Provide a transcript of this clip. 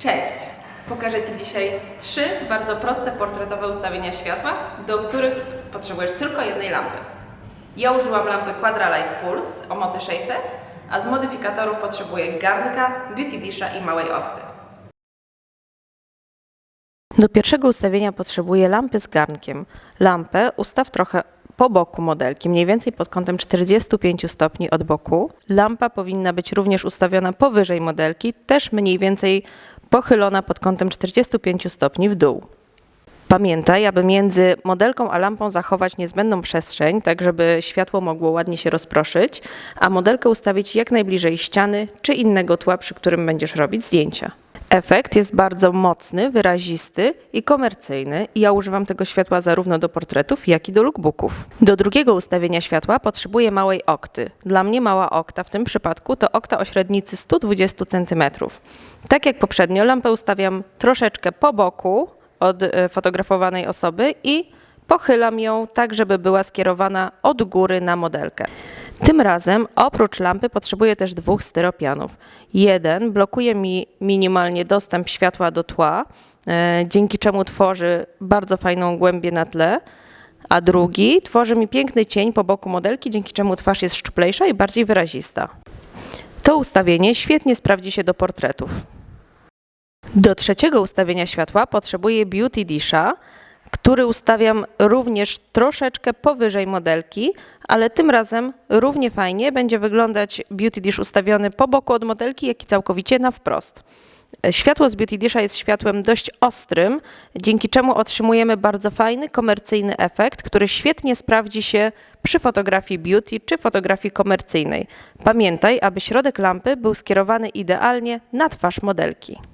Cześć! Pokażę Ci dzisiaj trzy bardzo proste portretowe ustawienia światła, do których potrzebujesz tylko jednej lampy. Ja użyłam lampy Quadra Light Pulse o mocy 600, a z modyfikatorów potrzebuję garnka, beauty disha i małej okty. Do pierwszego ustawienia potrzebuję lampy z garnkiem. Lampę ustaw trochę po boku modelki, mniej więcej pod kątem 45 stopni od boku. Lampa powinna być również ustawiona powyżej modelki, też mniej więcej pochylona pod kątem 45 stopni w dół. Pamiętaj, aby między modelką a lampą zachować niezbędną przestrzeń, tak żeby światło mogło ładnie się rozproszyć, a modelkę ustawić jak najbliżej ściany czy innego tła, przy którym będziesz robić zdjęcia. Efekt jest bardzo mocny, wyrazisty i komercyjny i ja używam tego światła zarówno do portretów, jak i do lookbooków. Do drugiego ustawienia światła potrzebuję małej okty. Dla mnie mała okta w tym przypadku to okta o średnicy 120 cm. Tak jak poprzednio, lampę ustawiam troszeczkę po boku od e, fotografowanej osoby i pochylam ją tak, żeby była skierowana od góry na modelkę. Tym razem oprócz lampy potrzebuję też dwóch styropianów. Jeden blokuje mi minimalnie dostęp światła do tła, e, dzięki czemu tworzy bardzo fajną głębię na tle, a drugi tworzy mi piękny cień po boku modelki, dzięki czemu twarz jest szczuplejsza i bardziej wyrazista. To ustawienie świetnie sprawdzi się do portretów. Do trzeciego ustawienia światła potrzebuję Beauty Disha, który ustawiam również troszeczkę powyżej modelki, ale tym razem równie fajnie będzie wyglądać Beauty Dish ustawiony po boku od modelki, jak i całkowicie na wprost. Światło z Beauty Disha jest światłem dość ostrym, dzięki czemu otrzymujemy bardzo fajny, komercyjny efekt, który świetnie sprawdzi się przy fotografii beauty czy fotografii komercyjnej. Pamiętaj, aby środek lampy był skierowany idealnie na twarz modelki.